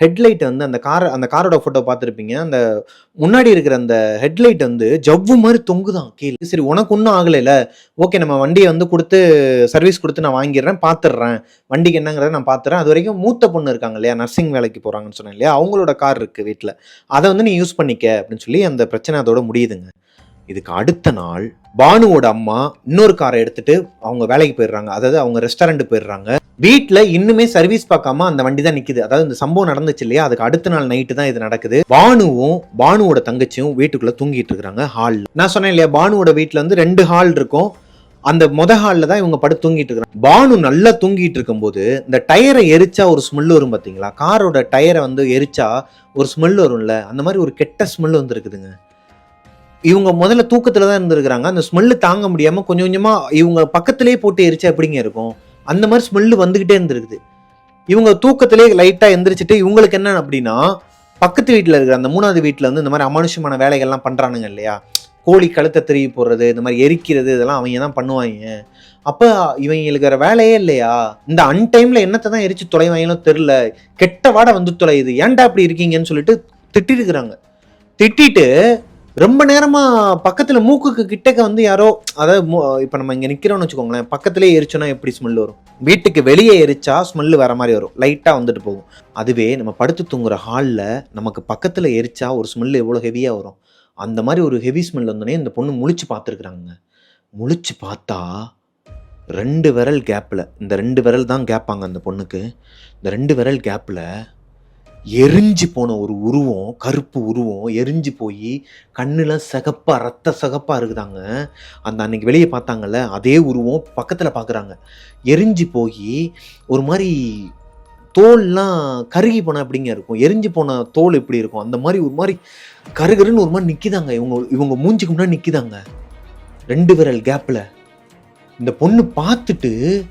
S1: ஹெட்லைட் வந்து அந்த கார் அந்த காரோட ஃபோட்டோ பார்த்துருப்பீங்க. அந்த முன்னாடி இருக்கிற அந்த ஹெட்லைட் வந்து ஜவ்வு மாதிரி தொங்குதான் கீழே. சரி உனக்கு ஒன்றும் ஆகலைல. ஓகே நம்ம வண்டியை வந்து கொடுத்து சர்வீஸ் கொடுத்து நான் வாங்கிடுறேன் பார்த்துடுறேன். வண்டிக்கு என்னங்கிறத நான் பார்த்துறேன் அது வரைக்கும் மூத்த பொண்ணு இருக்காங்க இல்லையா? நர்சிங் வேலைக்கு போகிறாங்கன்னு சொன்னேன் இல்லையா? அவங்களோட கார் இருக்குது வீட்டில் அதை வந்து நீ யூஸ் பண்ணிக்க அப்படின்னு சொல்லி அந்த பிரச்சனை அதோட முடியுதுங்க. இதுக்கு அடுத்த நாள் பானுவோட அம்மா இன்னொரு காரை எடுத்துட்டு அவங்க வேலைக்கு போயிடுறாங்க. அதாவது அவங்க ரெஸ்டாரண்ட் போயிடுறாங்க. வீட்டில் இன்னுமே சர்வீஸ் பார்க்காம அந்த வண்டி தான் நிக்குது. அதாவது இந்த சம்பவம் நடந்துச்சு இல்லையா? அதுக்கு அடுத்த நாள் நைட்டு தான் இது நடக்குது. பானுவும் பானுவோட தங்கச்சியும் வீட்டுக்குள்ள தூங்கிட்டு இருக்காங்க ஹால் நான் சொன்னேன் இல்லையா? பானுவோட வீட்டில் வந்து ரெண்டு ஹால் இருக்கும். அந்த மொத ஹாலில் தான் இவங்க படுத்து தூங்கிட்டு இருக்காங்க. பானு நல்லா தூங்கிட்டு இருக்கும்போது இந்த டயரை எரிச்சா ஒரு ஸ்மெல் வரும் பார்த்தீங்களா? காரோட டயரை வந்து எரிச்சா ஒரு ஸ்மெல் வரும்ல? அந்த மாதிரி ஒரு கெட்ட ஸ்மெல் வந்துருக்குதுங்க இவங்க முதல்ல தூக்கத்துல தான் இருந்திருக்கிறாங்க. அந்த ஸ்மெல்லு தாங்க முடியாம கொஞ்சம் கொஞ்சமா இவங்க பக்கத்திலே போட்டு எரிச்சா எப்படிங்க இருக்கும்? அந்த மாதிரி ஸ்மெல்லு வந்துகிட்டே இருந்திருக்குது. இவங்க தூக்கத்திலே லைட்டா எந்திரிச்சிட்டு இவங்களுக்கு என்ன அப்படின்னா பக்கத்து வீட்டில் இருக்கிற அந்த மூணாவது வீட்டில் வந்து இந்த மாதிரி அமானுஷமான வேலைகள்லாம் பண்றானுங்க இல்லையா? கோழி கழுத்தை திருவி போடுறது இந்த மாதிரி எரிக்கிறது இதெல்லாம் அவங்க தான் பண்ணுவாங்க. அப்போ இவங்களுக்கு வேற வேலையே இல்லையா? இந்த அன்டைமில் என்னத்தை தான் எரிச்சு தொலைவாங்களோ தெரில கெட்ட வாடை வந்து தொலையுது. ஏன்டா அப்படி இருக்கீங்கன்னு சொல்லிட்டு திட்டிருக்கிறாங்க திட்டிட்டு ரொம்ப நேரமா பக்கத்துல மூக்குக்கு கிட்டக்க வந்து யாரோ அதாவது இப்போ இப்ப நம்ம இங்க நிக்கிறோம்னு வச்சுக்கோங்களேன் பக்கத்துலயே எரிச்சோன்னா எப்படி ஸ்மெல் வரும்? வீட்டுக்கு வெளியே எரிச்சா ஸ்மெல் வர மாதிரி வரும். லைட்டா வந்துட்டு போகும். அதுவே நம்ம படுத்து தூங்குற ஹாலில் நமக்கு பக்கத்துல எரிச்சா ஒரு ஸ்மெல் எவ்வளோ ஹெவியா வரும்? அந்த மாதிரி ஒரு ஹெவி ஸ்மெல் வந்தோடனே இந்த பொண்ணு முழிச்சு பார்த்துருக்குறாங்க முழிச்சு பார்த்தா ரெண்டு விரல் கேப்பில் இந்த ரெண்டு விரல் தான் கேப்பாங்க அந்த பொண்ணுக்கு. இந்த ரெண்டு விரல் கேப்பில் எரிஞ்சு போன ஒரு உருவம் கருப்பு உருவம் எரிஞ்சு போய் கண்ணுலாம் சகப்பாக ரத்த சகப்பாக இருக்குதாங்க. அந்த அன்னைக்கு வெளியே பார்த்தாங்கல்ல அதே உருவம் பக்கத்தில் பார்க்குறாங்க. எரிஞ்சு போய் ஒரு மாதிரி தோல்லாம் கருகி போன எப்படிங்க இருக்கும். எரிஞ்சு போன தோல் எப்படி இருக்கும்? அந்த மாதிரி ஒரு மாதிரி கருகருன்னு ஒரு மாதிரி நிற்கிதாங்க இவங்க இவங்க மூஞ்சிக்கு முன்னாடி நிற்கிதாங்க ரெண்டு விரல் கேப்பில் இந்த பொண்ணு பார்த்துட்டு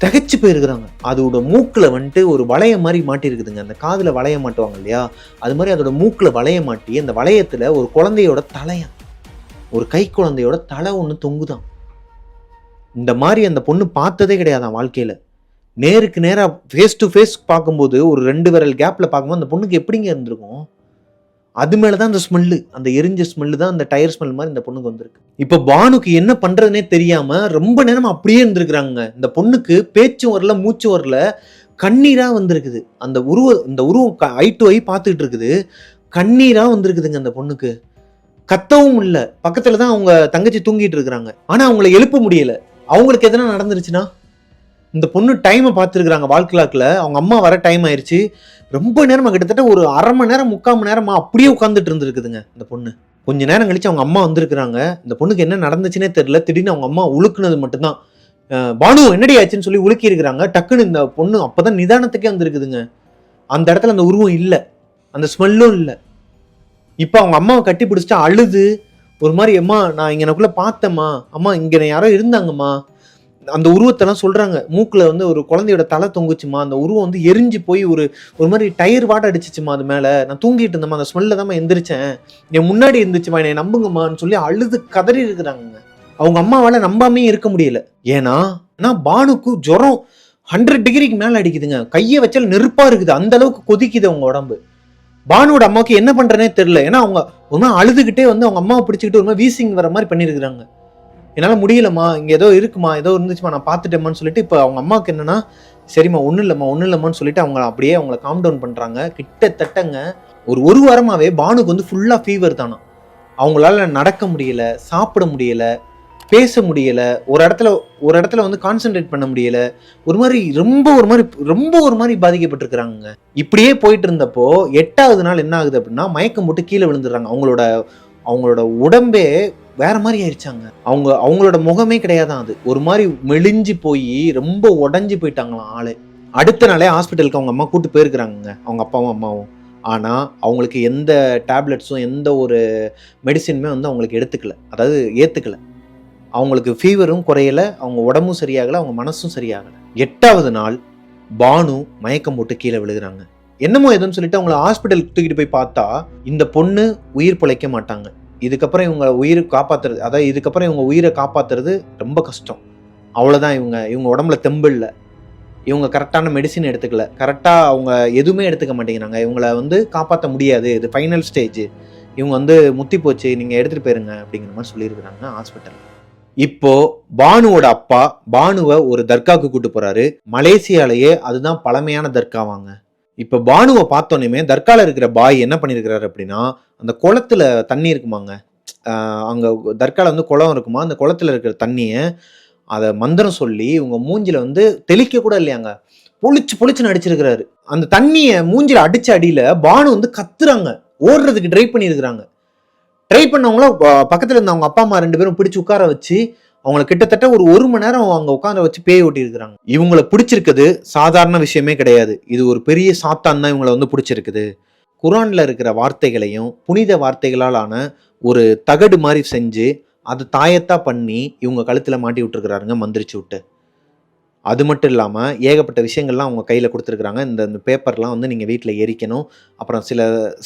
S1: திகைச்சு போயிருக்கிறாங்க. அதோட மூக்கில் வந்துட்டு ஒரு வளைய மாதிரி மாட்டியிருக்குதுங்க. அந்த காதில் வளைய மாட்டுவாங்க இல்லையா? அது மாதிரி அதோட மூக்கில் வளைய மாட்டி அந்த வளையத்தில் ஒரு குழந்தையோட தலையா ஒரு கை குழந்தையோட தலை ஒன்று தொங்குதான் இந்த மாதிரி அந்த பொண்ணு பார்த்ததே கிடையாதான் வாழ்க்கையில். நேருக்கு நேராக ஃபேஸ் டு ஃபேஸ் பார்க்கும்போது ஒரு ரெண்டு விரல் கேப்பில் பார்க்கும்போது அந்த பொண்ணுக்கு எப்படிங்க இருந்திருக்கும்? அது மேலே தான் அந்த ஸ்மெல்லு அந்த எரிஞ்ச ஸ்மெல்லு தான் அந்த டயர் ஸ்மெல் மாதிரி இந்த பொண்ணுக்கு வந்திருக்கு. இப்போ பானுக்கு என்ன பண்ணுறதுனே தெரியாமல் ரொம்ப நேரம் அப்படியே இருந்திருக்கிறாங்க இந்த பொண்ணுக்கு பேச்சும் வரல மூச்சும் வரல கண்ணீராக வந்திருக்குது. அந்த உருவ இந்த உருவம் ஐ டு ஐ பார்த்துக்கிட்டு இருக்குது. கண்ணீராக வந்திருக்குதுங்க அந்த பொண்ணுக்கு. கத்தவும் இல்லை. பக்கத்தில் தான் அவங்க தங்கச்சி தூங்கிட்டு இருக்கிறாங்க. ஆனால் அவங்கள எழுப்ப முடியலை. அவங்களுக்கு எதனா நடந்துருச்சுன்னா? இந்த பொண்ணு டைமை பார்த்துருக்குறாங்க வாழ்க்கலாக்கில். அவங்க அம்மா வர டைம் ஆயிடுச்சு ரொம்ப நேரமாக கிட்டத்தட்ட ஒரு அரை மணி நேரம் முக்கால் மணி நேரமா அப்படியே உட்காந்துட்டு இருந்திருக்குதுங்க இந்த பொண்ணு. கொஞ்ச நேரம் கழிச்சு அவங்க அம்மா வந்திருக்கிறாங்க. இந்த பொண்ணுக்கு என்ன நடந்துச்சுன்னே தெரியல. திடீர்னு அவங்க அம்மா உழுக்குனது மட்டும்தான். பானு என்னடி ஆச்சுன்னு சொல்லி உலுக்கி இருக்கிறாங்க. டக்குன்னு இந்த பொண்ணு அப்போதான் நிதானத்துக்கே வந்திருக்குதுங்க. அந்த இடத்துல அந்த உருவம் இல்லை. அந்த ஸ்மெல்லும் இல்லை. இப்போ அவங்க அம்மாவை கட்டி பிடிச்சிட்டா அழுது. ஒரு மாதிரி அம்மா நான் இங்கனக்குள்ளே பார்த்தேம்மா. அம்மா இங்கே யாரோ இருந்தாங்கம்மா. அந்த உருவத்தெல்லாம் சொல்கிறாங்க மூக்கில் வந்து ஒரு குழந்தையோட தலை தொங்குச்சுமா? அந்த உருவம் வந்து எரிஞ்சு போய் ஒரு ஒரு மாதிரி டயர் வாட அடிச்சிச்சுமா அது மேலே? நான் தூங்கிட்டு இருந்தேம்மா அந்த ஸ்மெல்ல தான் எந்திரிச்சேன். என் முன்னாடி இருந்துச்சுமா என்னை நம்புங்கம்மான்னு சொல்லி அழுது கதறி இருக்கிறாங்க அவங்க அம்மாவால் நம்பாமே இருக்க முடியல. ஏன்னா நான் பானுக்கு ஜுரம் ஹண்ட்ரட் டிகிரிக்கு மேலே அடிக்குதுங்க. கையை வச்சால் நெருப்பாக இருக்குது. அந்த அளவுக்கு கொதிக்குது அவங்க உடம்பு. பானுவோட அம்மாவுக்கு என்ன பண்ணுறனே தெரில ஏன்னா அவங்க ஒரு மாதிரி அழுதுகிட்டே வந்து அவங்க அம்மாவை பிடிச்சிக்கிட்டு ஒரு மாதிரி வீசிங் வர மாதிரி பண்ணியிருக்கிறாங்க. என்னால் முடியலம்மா இங்கே ஏதோ இருக்குமா ஏதோ இருந்துச்சுமா நான் பார்த்துட்டேம்மான்னு சொல்லிட்டு இப்போ அவங்க அம்மாவுக்கு என்னென்னா சரிம்மா ஒன்றும் இல்லைம்மா ஒன்றும் இல்லைம்மான்னு சொல்லிட்டு அவங்க அப்படியே அவங்கள காம் டவுன் பண்ணுறாங்க கிட்டத்தட்டங்க ஒரு ஒரு வாரமாகவே பானுக்கு வந்து ஃபுல்லாக ஃபீவர் தானா அவங்களால நடக்க முடியல சாப்பிட முடியல பேச முடியல ஒரு இடத்துல ஒரு இடத்துல வந்து கான்சென்ட்ரேட் பண்ண முடியல ஒரு மாதிரி ரொம்ப ஒரு மாதிரி ரொம்ப ஒரு மாதிரி பாதிக்கப்பட்டிருக்கிறாங்க இப்படியே போயிட்டு இருந்தப்போ எட்டாவது நாள் என்ன ஆகுது அப்படின்னா மயக்கம் போட்டு கீழே விழுந்துடுறாங்க. அவங்களோட அவங்களோட உடம்பே வேற மாதிரி ஆயிடுச்சாங்க. அவங்க அவங்களோட முகமே கிடையாதான் அது. ஒரு மாதிரி மெலிஞ்சு போய் ரொம்ப உடஞ்சி போயிட்டாங்களாம் ஆளு. அடுத்த நாளே ஹாஸ்பிட்டலுக்கு அவங்க அம்மா கூட்டு போயிருக்கிறாங்க அவங்க அப்பாவும் அம்மாவும். ஆனால் அவங்களுக்கு எந்த டேப்லெட்ஸும் எந்த ஒரு மெடிசினுமே வந்து அவங்களுக்கு எடுத்துக்கல. அதாவது ஏற்றுக்கல அவங்களுக்கு ஃபீவரும் குறையலை அவங்க உடம்பும் சரியாகலை அவங்க மனசும் சரியாகலை. எட்டாவது நாள் பானு மயக்கம் போட்டு கீழே விழுகிறாங்க. என்னமோ எதுன்னு சொல்லிட்டு அவங்கள ஹாஸ்பிட்டலுக்கு தூக்கிட்டு போய் பார்த்தா இந்த பொண்ணு உயிர் பிழைக்க மாட்டாங்க. இதுக்கப்புறம் இவங்க உயிர் காப்பாத்துறது அதாவது இதுக்கப்புறம் இவங்க உயிரை காப்பாத்துறது ரொம்ப கஷ்டம். அவ்வளோதான் இவங்க இவங்க உடம்புல தெம்பு இல்லை. இவங்க கரெக்டான மெடிசின் எடுத்துக்கல. கரெக்டாக அவங்க எதுவுமே எடுத்துக்க மாட்டேங்கிறாங்க. இவங்கள வந்து காப்பாற்ற முடியாது. இது ஃபைனல் ஸ்டேஜ் இவங்க வந்து முத்தி போச்சு நீங்கள் எடுத்துகிட்டு போயிருங்க அப்படிங்கிற மாதிரி சொல்லியிருக்கிறாங்க ஹாஸ்பிட்டல் இப்போ பானுவோட அப்பா பானுவை ஒரு தர்காவுக்கு கூட்டு போறாரு. மலேசியாலேயே அதுதான் பழமையான தர்காவாங்க. இப்போ பானுவை பார்த்தோன்னே தர்காவில் இருக்கிற பாய் என்ன பண்ணியிருக்கிறாரு அப்படின்னா அந்த குளத்துல தண்ணி இருக்குமாங்க. அங்கே தர்காவில் வந்து குளம் இருக்குமா? அந்த குளத்துல இருக்கிற தண்ணியை அதை மந்திரம் சொல்லி இவங்க மூஞ்சில வந்து தெளிக்க கூட இல்லையாங்க. பொழிச்சு பொழிச்சுன்னு அடிச்சிருக்கிறாரு. அந்த தண்ணியை மூஞ்சில அடிச்ச அடியில பானு வந்து கத்துறாங்க. ஓடுறதுக்கு ட்ரை பண்ணியிருக்கிறாங்க ட்ரை பண்ணவங்கள ப- இருந்த அவங்க அப்பா அம்மா ரெண்டு பேரும் பிடிச்சி உட்கார வச்சு அவங்கள கிட்டத்தட்ட ஒரு ஒரு மணி நேரம் அவங்க உட்காந்து வச்சு பேய் ஓட்டி இருக்கிறாங்க இவங்கள பிடிச்சிருக்குது சாதாரண விஷயமே கிடையாது. இது ஒரு பெரிய சாத்தான் தான் இவங்களை வந்து பிடிச்சிருக்குது. குரானில் இருக்கிற வார்த்தைகளையும் புனித வார்த்தைகளால் ஆன ஒரு தகடு மாதிரி செஞ்சு அதை தாயத்தா பண்ணி இவங்க கழுத்தில் மாட்டி விட்டுருக்குறாருங்க மந்திரிச்சு விட்டு. அது மட்டும் இல்லாமல் ஏகப்பட்ட விஷயங்கள்லாம் அவங்க கையில் கொடுத்துருக்குறாங்க. இந்த இந்த பேப்பர்லாம் வந்து நீங்கள் வீட்டில் எரிக்கணும். அப்புறம் சில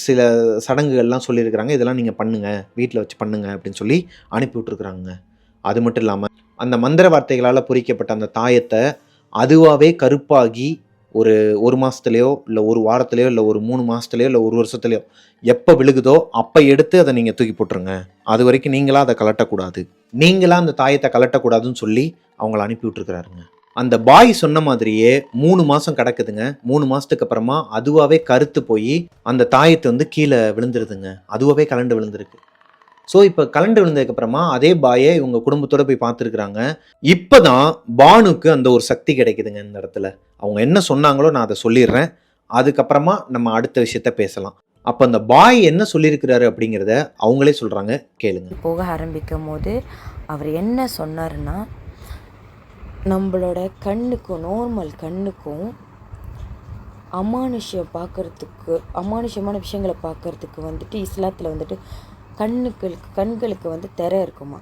S1: சில சடங்குகள்லாம் சொல்லியிருக்கிறாங்க. இதெல்லாம் நீங்கள் பண்ணுங்கள் வீட்டில் வச்சு பண்ணுங்கள் அப்படின்னு சொல்லி அனுப்பி விட்டுருக்குறாங்க அது மட்டும் இல்லாமல் அந்த மந்திர வார்த்தைகளால் பொறிக்கப்பட்ட அந்த தாயத்தை அதுவாகவே கருப்பாகி ஒரு ஒரு மாதத்துலேயோ இல்லை ஒரு வாரத்துலேயோ இல்லை ஒரு மூணு மாதத்துலேயோ இல்லை ஒரு வருஷத்துலையோ எப்போ விழுகுதோ அப்போ எடுத்து அதை நீங்கள் தூக்கி போட்டுருங்க. அது வரைக்கும் நீங்களாக அதை கலட்டக்கூடாது. நீங்களாக அந்த தாயத்தை கலட்டக்கூடாதுன்னு சொல்லி அவங்கள அனுப்பி விட்டுருக்குறாருங்க. அந்த பாய் சொன்ன மாதிரியே மூணு மாதம் கிடக்குதுங்க. மூணு மாதத்துக்கு அப்புறமா அதுவாகவே கருத்து போய் அந்த தாயத்தை வந்து கீழே விழுந்துருதுங்க. அதுவாகவே கலண்டு விழுந்திருக்கு. ஸோ இப்போ கலண்டு விழுந்ததுக்கப்புறமா அதே பாயை இவங்க குடும்பத்தோடு போய் பார்த்துருக்குறாங்க. இப்போ தான் பானுக்கு அந்த ஒரு சக்தி கிடைக்குதுங்க இந்த இடத்துல. அவங்க என்ன சொன்னாங்களோ நான் அதை சொல்லிடுறேன். அதுக்கப்புறமா நம்ம அடுத்த விஷயத்த பேசலாம். அப்போ அந்த பாய் என்ன சொல்லியிருக்கிறாரு அப்படிங்கிறத அவங்களே சொல்கிறாங்க கேளுங்க.
S2: போக ஆரம்பிக்கும் போது அவர் என்ன சொன்னாருன்னா நம்மளோட கண்ணுக்கும் நார்மல் கண்ணுக்கும் அமானுஷ்யம் பார்க்கறதுக்கு அமானுஷ்யமான விஷயங்களை பார்க்கறதுக்கு வந்துட்டு இஸ்லாத்தில் வந்துட்டு கண்ணுக்களுக்கு கண்களுக்கு வந்து திரை இருக்குமா?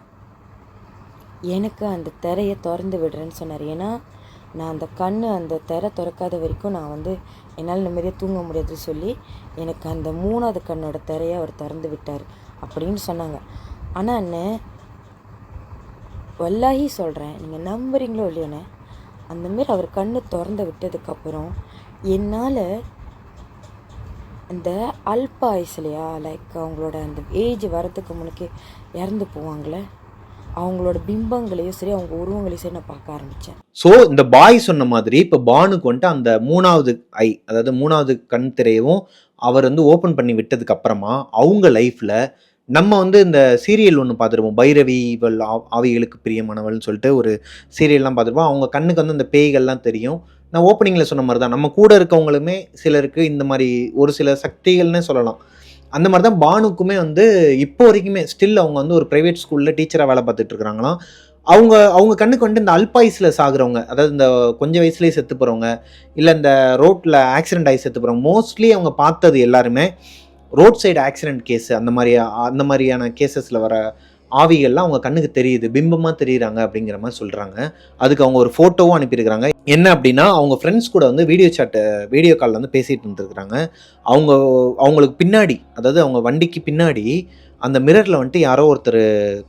S2: எனக்கு அந்த திரையை திறந்து விடுறேன்னு சொன்னார். ஏன்னா நான் அந்த கண் அந்த திரை திறக்காத வரைக்கும் நான் வந்து என்னால் நிம்மதியாக தூங்க முடியாதுன்னு சொல்லி எனக்கு அந்த மூணாவது கண்ணோட திரையை அவர் திறந்து விட்டார் அப்படின்னு சொன்னாங்க. ஆனால் என்ன வல்லாஹி சொல்கிறேன் நீங்கள் நம்புறீங்களோ இல்லையோண்ணே அந்தமாரி அவர் கண்ணு திறந்து விட்டதுக்கப்புறம் என்னால் இந்த அல்ப இல்லையா லைக் அவங்களோட அந்த ஏஜ் வரதுக்கு முன்னுக்கே இறந்து போவாங்களே அவங்களோட பிம்பங்களையும் சரி அவங்க உருவங்களையும் சரி நான் பார்க்க ஆரம்பித்தேன்
S1: ஸோ இந்த பாய் சொன்ன மாதிரி இப்போ பானுக்கு வந்துட்டு அந்த மூணாவது ஐ அதாவது மூணாவது கண் திரையவும் அவர் வந்து ஓப்பன் பண்ணி விட்டதுக்கு அப்புறமா அவங்க லைஃப்பில் நம்ம வந்து இந்த சீரியல் ஒன்று பார்த்துருப்போம். பைரவி இவள் ஆவிகளுக்கு பிரியமானவள்னு சொல்லிட்டு ஒரு சீரியல்லாம் பார்த்துருப்போம். அவங்க கண்ணுக்கு வந்து அந்த பேய்கள்லாம் தெரியும். நான் ஓப்பனிங்கில் சொன்ன மாதிரி தான் நம்ம கூட இருக்கவங்களுமே சிலருக்கு இந்த மாதிரி ஒரு சில சக்திகள்னே சொல்லலாம். அந்த மாதிரி தான் பானுக்குமே வந்து இப்போ வரைக்குமே ஸ்டில் அவங்க வந்து ஒரு ப்ரைவேட் ஸ்கூலில் டீச்சராக வேலை பார்த்துட்டு இருக்கிறாங்களாம். அவங்க அவங்க கண்ணுக்கு வந்து இந்த அல்பாயுஸில் சாகுறவங்க அதாவது இந்த கொஞ்சம் வயசுலேயே செத்து போகிறவங்க இல்லை இந்த ரோட்டில் ஆக்சிடென்ட் ஆகி செத்து போகிறவங்க மோஸ்ட்லி அவங்க பார்த்தது எல்லாருமே ரோட் சைடு ஆக்சிடென்ட் கேஸு அந்த மாதிரி அந்த மாதிரியான கேசஸில் வர ஆவிகள்லாம் அவங்க கண்ணுக்கு தெரியுது பிம்பமாக தெரியுறாங்க அப்படிங்கிற மாதிரி சொல்கிறாங்க அதுக்கு அவங்க ஒரு ஃபோட்டோவும் அனுப்பியிருக்கிறாங்க. என்ன அப்படின்னா அவங்க ஃப்ரெண்ட்ஸ் கூட வந்து வீடியோ சாட்டை வீடியோ காலில் வந்து பேசிகிட்டு இருந்துருக்குறாங்க. அவங்க அவங்களுக்கு பின்னாடி அதாவது அவங்க வண்டிக்கு பின்னாடி அந்த மிரரில் வந்துட்டு யாரோ ஒருத்தர்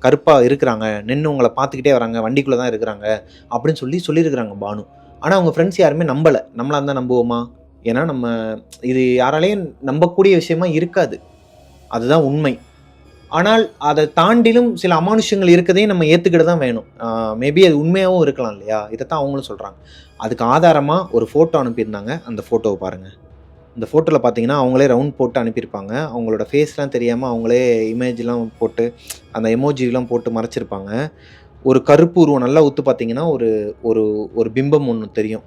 S1: கருப்பாக இருக்கிறாங்க நின்று உங்களை பார்த்துக்கிட்டே வராங்க வண்டிக்குள்ளே தான் இருக்கிறாங்க அப்படின்னு சொல்லி சொல்லியிருக்கிறாங்க பானு. ஆனால் அவங்க ஃப்ரெண்ட்ஸ் யாருமே நம்பலை. நம்மளாக இருந்தால் நம்புவோமா? ஏன்னா நம்ம இது யாராலையும் நம்பக்கூடிய விஷயமா இருக்காது. அதுதான் உண்மை. ஆனால் அதை தாண்டிலும் சில அமானுஷங்கள் இருக்கதையும் நம்ம ஏற்றுக்கிட்டு தான் வேணும். மேபி அது உண்மையாகவும் இருக்கலாம் இல்லையா? இதைத்தான் அவங்களும் சொல்கிறாங்க அதுக்கு ஆதாரமாக ஒரு ஃபோட்டோ அனுப்பியிருந்தாங்க. அந்த ஃபோட்டோவை பாருங்கள் இந்த ஃபோட்டோவில் பார்த்தீங்கன்னா அவங்களே ரவுண்ட் போட்டு அனுப்பியிருப்பாங்க. அவங்களோட ஃபேஸ்லாம் தெரியாமல் அவங்களே இமேஜ்லாம் போட்டு அந்த எமோஜிலாம் போட்டு மறைச்சிருப்பாங்க. ஒரு கருப்பு உருவம் நல்லா உத்து பார்த்தீங்கன்னா ஒரு ஒரு ஒரு பிம்பம் ஒன்று தெரியும்.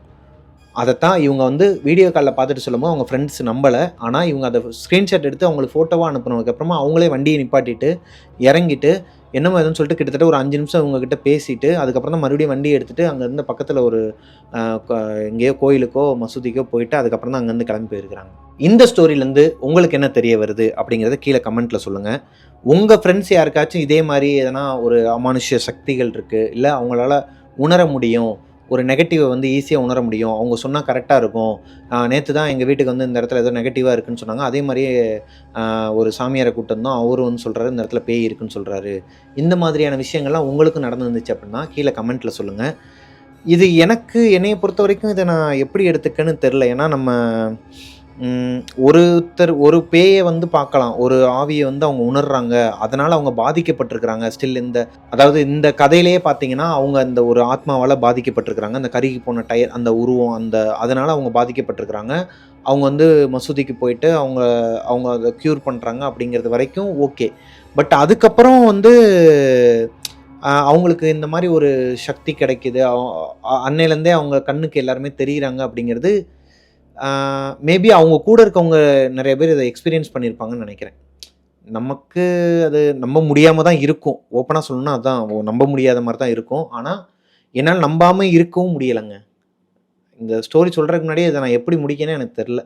S1: அதைத்தான் இவங்க வந்து வீடியோ காலில் பார்த்துட்டு சொல்லும்போது அவங்க ஃப்ரெண்ட்ஸ் நம்பலை. ஆனால் இவங்க அதை ஸ்க்ரீன்ஷாட் எடுத்து அவங்களுக்கு ஃபோட்டோவாக அனுப்புனதுக்கப்புறமா அவங்களே வண்டியை நிப்பாட்டிட்டு இறங்கிட்டு என்னமோ எதுன்னு சொல்லிட்டு கிட்டத்தட்ட ஒரு அஞ்சு நிமிஷம் அவங்கக்கிட்ட பேசிட்டு அதுக்கப்புறம் தான் மறுபடியும் வண்டியை எடுத்துகிட்டு அங்கேருந்து பக்கத்தில் ஒரு எங்கேயோ கோயிலுக்கோ மசூதிக்கோ போயிட்டு அதுக்கப்புறம் தான் அங்கேருந்து கிளம்பி போயிருக்கிறாங்க. இந்த ஸ்டோரியிலேருந்து உங்களுக்கு என்ன தெரிய வருது அப்படிங்கிறத கீழே கமெண்ட்டில் சொல்லுங்கள் உங்கள் ஃப்ரெண்ட்ஸ் யாருக்காச்சும் இதே மாதிரி எதனா ஒரு அமானுஷ்ய சக்திகள் இருக்குது இல்லை அவங்களால உணர முடியும்? ஒரு நெகட்டிவை வந்து ஈஸியாக உணர முடியும். அவங்க சொன்னால் கரெக்டாக இருக்கும். நேற்று தான் எங்கள் வீட்டுக்கு வந்து இந்த இடத்துல ஏதோ நெகட்டிவாக இருக்குன்னு சொன்னாங்க. அதே மாதிரியே ஒரு சாமியாரை கூட்டம் தான் அவரும் வந்து சொல்கிறாரு இந்த இடத்துல பேய் இருக்குன்னு சொல்கிறாரு இந்த மாதிரியான விஷயங்கள்லாம் உங்களுக்கு நடந்துருந்துச்சு அப்படின்னா கீழே கமெண்ட்டில் சொல்லுங்கள் இது எனக்கு என்னையை பொறுத்த வரைக்கும் இதை நான் எப்படி எடுத்துக்கன்னு தெரில ஏன்னா நம்ம ஒருத்தர் ஒரு பேயை வந்து பார்க்கலாம். ஒரு ஆவியை வந்து அவங்க உணர்றாங்க. அதனால் அவங்க பாதிக்கப்பட்டிருக்கிறாங்க. ஸ்டில் இந்த அதாவது இந்த கதையிலேயே பார்த்தீங்கன்னா அவங்க அந்த ஒரு ஆத்மாவால் பாதிக்கப்பட்டிருக்கிறாங்க. அந்த கருகி போன டயர் அந்த உருவம் அந்த அதனால் அவங்க பாதிக்கப்பட்டிருக்கிறாங்க. அவங்க வந்து மசூதிக்கு போயிட்டு அவங்க அவங்க அதை க்யூர் பண்ணுறாங்க அப்படிங்கிறது வரைக்கும் ஓகே பட் அதுக்கப்புறம் வந்து அவங்களுக்கு இந்த மாதிரி ஒரு சக்தி கிடைக்குது. அன்னையிலேருந்தே அவங்க கண்ணுக்கு எல்லாருமே தெரிகிறாங்க அப்படிங்கிறது மேபி அவங்க கூட இருக்கவங்க நிறைய பேர் இதை எக்ஸ்பீரியன்ஸ் பண்ணியிருப்பாங்கன்னு நினைக்கிறேன். நமக்கு அது நம்ப முடியாமல் தான் இருக்கும். ஓப்பனாக சொல்லணும்னா அதுதான் நம்ப முடியாத மாதிரி தான் இருக்கும். ஆனால் என்னால் நம்பாமல் இருக்கவும் முடியலைங்க. இந்த ஸ்டோரி சொல்கிறதுக்கு முன்னாடியே இதை நான் எப்படி முடிக்கணும்னு எனக்கு தெரில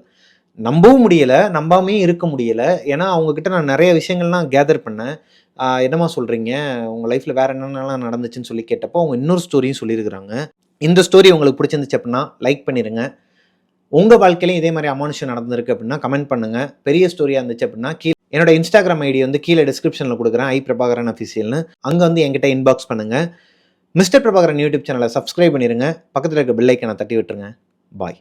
S1: நம்பவும் முடியலை நம்பாமையும் இருக்க முடியலை. ஏன்னா அவங்கக்கிட்ட நான் நிறைய விஷயங்கள்லாம் கேதர் பண்ணேன். என்னம்மா சொல்கிறீங்க உங்கள் லைஃப்பில் வேறு என்னென்னலாம் நடந்துச்சுன்னு சொல்லி கேட்டப்போ அவங்க இன்னொரு ஸ்டோரியும் சொல்லியிருக்கிறாங்க. இந்த ஸ்டோரி உங்களுக்கு பிடிச்சிருந்துச்சு அப்படின்னா லைக் பண்ணிடுங்க உங்கள் வாழ்க்கையிலையும் இதே மாதிரி அமானுஷம் நடந்திருக்கு அப்படின்னா கமெண்ட் பண்ணுங்கள் பெரிய ஸ்டோரியாக இருந்துச்சு அப்படின்னா கீழே என்னோட இன்ஸ்டாகிராம் ஐடி வந்து கீழே டிஸ்கிரிப்ஷனில் கொடுக்குறேன். ஐ பிரபாகரன் அஃபிஷியல்னு அங்கே வந்து என்கிட்ட இன்பாக்ஸ் பண்ணுங்கள் மிஸ்டர் பிரபாகரன் யூடியூப் சேனலை சப்ஸ்கிரைப் பண்ணிடுங்க பக்கத்தில் இருக்க பெல் தட்டி விட்டுருங்க. பாய்